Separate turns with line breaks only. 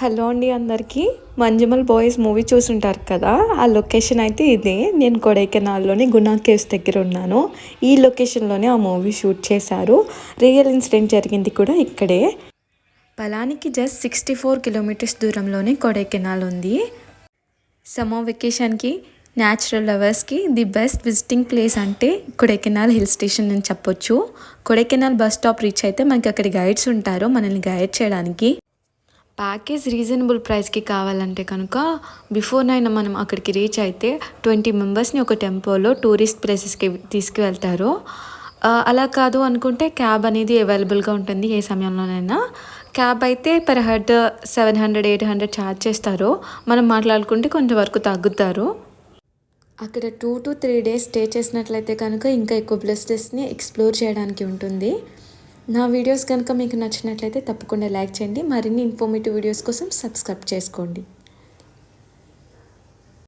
Hello అండి అందరికీ. Manjummel boys movie చూసుంటారు కదా? ఆ లొకేషన్ అయితే ఇదే. నేను కొడైకెనాల్లోని గుణా కేవ్స్ దగ్గర ఉన్నాను. ఈ లొకేషన్లోనే ఆ మూవీ షూట్ చేశారు. రియల్ ఇన్సిడెంట్ జరిగింది కూడా ఇక్కడే. పలానికి జస్ట్ సిక్స్టీ ఫోర్ కిలోమీటర్స్ దూరంలోనే కొడైకెనాల్ ఉంది. సమ్మర్ వెకేషన్కి న్యాచురల్ లవర్స్కి ది బెస్ట్ విజిటింగ్ ప్లేస్ అంటే కొడైకెనాల్ హిల్ స్టేషన్ అని చెప్పొచ్చు. కొడైకెనాల్ బస్ స్టాప్ రీచ్ అయితే మనకి అక్కడ గైడ్స్ ఉంటారు. మనల్ని గైడ్ చేయడానికి ప్యాకేజ్ రీజనబుల్ ప్రైస్కి కావాలంటే కనుక బిఫోర్ నైన్ మనం అక్కడికి రీచ్ అయితే ట్వంటీ మెంబర్స్ని ఒక టెంపోలో టూరిస్ట్ ప్లేసెస్కి తీసుకువెళ్తారు. అలా కాదు అనుకుంటే క్యాబ్ అనేది అవైలబుల్గా ఉంటుంది ఏ సమయంలోనైనా. క్యాబ్ అయితే per head seven hundred eight hundred charge చేస్తారు. మనం మాట్లాడుకుంటే కొంతవరకు తగ్గుతారు. అక్కడ two to three days stay చేసినట్లయితే కనుక ఇంకా ఎక్కువ ప్లేసెస్ని ఎక్స్ప్లోర్ చేయడానికి ఉంటుంది. నా వీడియోస్ కనుక మీకు నచ్చినట్లయితే తప్పకుండా లైక్ చేయండి. మరిన్ని ఇన్ఫర్మేటివ్ వీడియోస్ కోసం సబ్స్క్రైబ్ చేసుకోండి.